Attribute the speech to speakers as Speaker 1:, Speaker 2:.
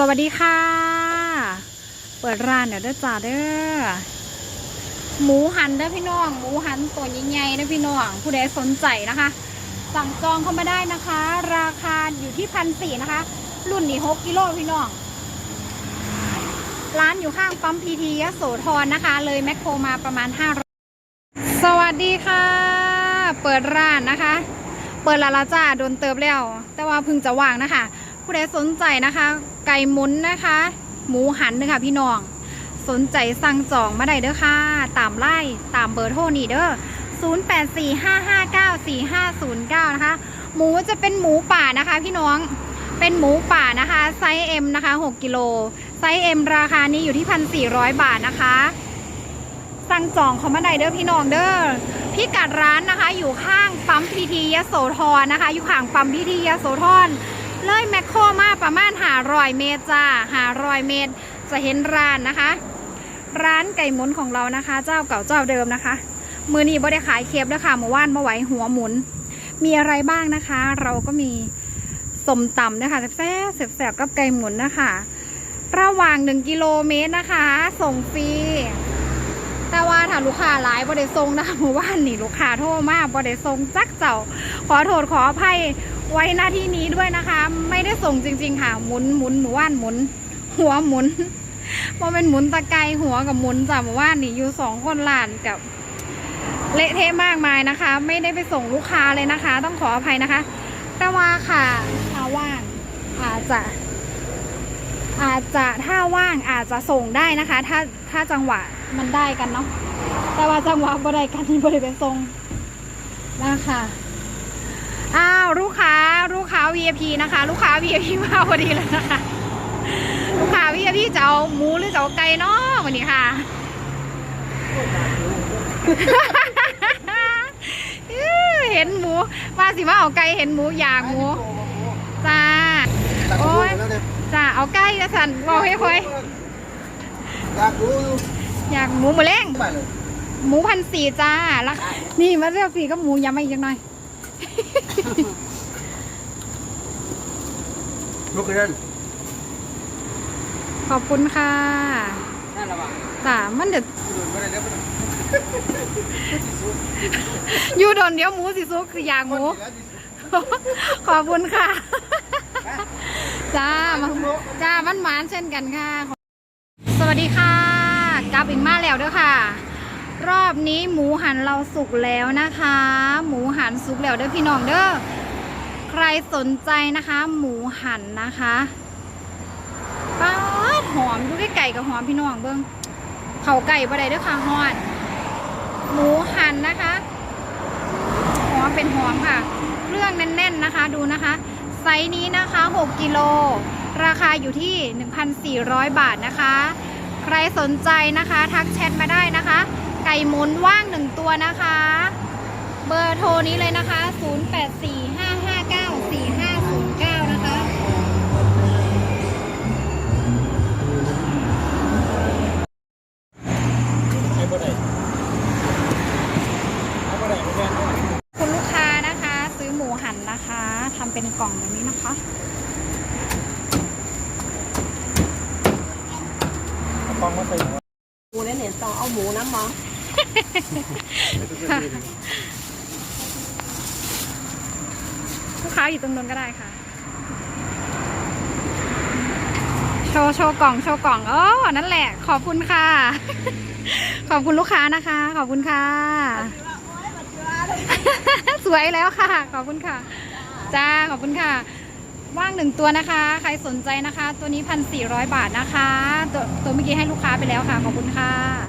Speaker 1: สวัสดีค่ะ เปิดร้านเดี๋ยวเด้อจ้าเด้อหมูหันเด้อพี่น้อง หมูหันตัวใหญ่ๆเด้อพี่น้อง ผู้ใดสนใจนะคะ สั่งจองเข้ามาได้นะคะ ราคาอยู่ที่พันสี่นะคะ รุ่นนี้หกกิโลพี่น้อง ร้านอยู่ข้างปั๊มพีทียโสธรนะคะ เลยแมคโครมาประมาณ500สวัสดีค่ะ เปิดร้านนะคะ เปิดลาลาจ้าโดนเติบแล้ว แต่ว่าเพึ่งจะว่างนะคะ ผู้ใดสนใจนะคะ ไก่หมุนนะคะ หมูหันเด้อค่ะพี่น้อง สนใจสั่งจองมาได้เด้อค่ะ ตามไล่ตามเบอร์โทรนี่เด้อ0845594509 นะคะ หมูจะเป็นหมูป่านะคะ พี่น้อง เป็นหมูป่านะคะไซส์ M นะคะ 6กิโลไซส์ M ราคานี้อยู่ที่1,400บาทนะคะ สั่งจองเขามาได้เด้อพี่น้องเด้อพิกัดร้านนะคะ อยู่ข้างปั๊มพีทียโสธรนะคะ อยู่ข้างปั๊มพีทียโสธร เลยแมคโครมาประมาณหารอยเมตรจ้าหารอยเมตร จะเห็นร้านนะคะ ร้านไก่หมุนของเรานะคะ เจ้าเก่าเจ้าเดิมนะคะ มือนี้บ่ได้ขายเคฟแล้วค่ะเมื่อวานมาไหวหัวหมุน มีอะไรบ้างนะคะ เราก็มีสมตำนะคะแซ่บแซ่บกับไก่หมุนนะคะ ระหว่าง 1 กิโลเมตรนะคะ ส่งฟรีแต่ว่าถ้าลูกค้าหลายบ่ได้ส่งนะคะเมื่อวานนี่ลูกค้าโทรมาบ่ได้ส่งจักเจ้า ขอโทษขออภัย ไว้หน้าที่นี้ด้วยนะคะ ไม่ได้ส่งจริง ๆ ค่ะ หมุนหมุนหมู่ว่านหมุน หัวหมุนว่าเป็นหมุนตะไกหัวกับหมุนจ้ะเมื่อวานนี่อยู่สองคนหลานกับเละเทะมากมายนะคะ ไม่ได้ไปส่งลูกค้าเลยนะคะ ต้องขออภัยนะคะ แต่ว่าค่ะถ้าว่างอาจจะ อาจจะถ้าว่างอาจจะส่งได้นะคะ ถ้าถ้าจังหวะมันได้กันเนาะแต่ว่าจังหวะบ่ได้กันที่บ่ได้ไปส่งนะคะอ้าวลูกค้า ลูกค้า VIP นะคะ ลูกค้า VIP มาพอดีเลยนะคะ ลูกค้า VIP จะเอาหมูหรือจะเอาไก่เนาะวันนี้ค่ะเห็นหมูว่าสิว่าเอาไก่เห็นหมูอยากหมูจ้าโอ้ยจ้าเอาไก่จะสั่นบอกให้ค่อย
Speaker 2: อยากรู้
Speaker 1: อยากหมูหมูเล้งหมูพันสี่จ้าแล้วนี่มาเรียกพี่ก็หมูยำมาอีกจังหน่อย
Speaker 2: ลุก ขึ้นนั่น
Speaker 1: ขอบคุณค่ะ
Speaker 2: นั่นระวัง
Speaker 1: จ้ามันเดือด
Speaker 2: ดูไม่ได้เดี๋ยวมัน
Speaker 1: อยู่โดนเดี๋ยวหมูสิซุกคืออยากหมูขอบคุณค่ะ จ้ามาจ้ามันหมานเช่นกันค่ะ สวัสดีค่ะ กลับอีกมาแล้วเด้วยค่ะ รอบนี้หมูหันเราสุกแล้วนะคะ หมูหันสุกแล้วเด้อพี่น้องเด้อใค รสนใจนะคะ หมูหันนะคะป้าหอมดูไก่กับหอมพี่น้องเบิ้งเขาไก่บ่ได้ด้วยค่ะฮอดหมูหันนะคะหอมเป็นหอมค่ะเครื่องแน่น ๆนะคะ ดูนะคะ ไซส์นี้นะคะ 6กิโลราคาอยู่ที่ 1,400 บาทนะคะ ใครสนใจนะคะ ทักแชทมาได้นะคะ ไก่หมุนว่างหนึ่งตัวนะคะ เบอร์โทรนี้เลยนะคะ 0 8 4 5 เป็นกล่องแบบนี้นะคะ
Speaker 2: เอาฟองมาใส่หัว
Speaker 3: หมูเนี่ยเนี่ยต้องเอาหมูน้ำมอง
Speaker 1: ลูกค้าอยู่ตรงนู้นก็ได้ค่ะ โชว์โชว์กล่องโชว์กล่องอ๋อนั่นแหละ ขอบคุณค่ะ ขอบคุณลูกค้านะคะ ขอบคุณค่ะ สวยแล้วค่ะ ขอบคุณค่ะ จ้าขอบคุณค่ะ ว่างหนึ่งตัวนะคะ ใครสนใจนะคะ ตัวนี้พันสี่ร้อยบาทนะคะ ตัวตัวเมื่อกี้ให้ลูกค้าไปแล้วค่ะ ขอบคุณค่ะ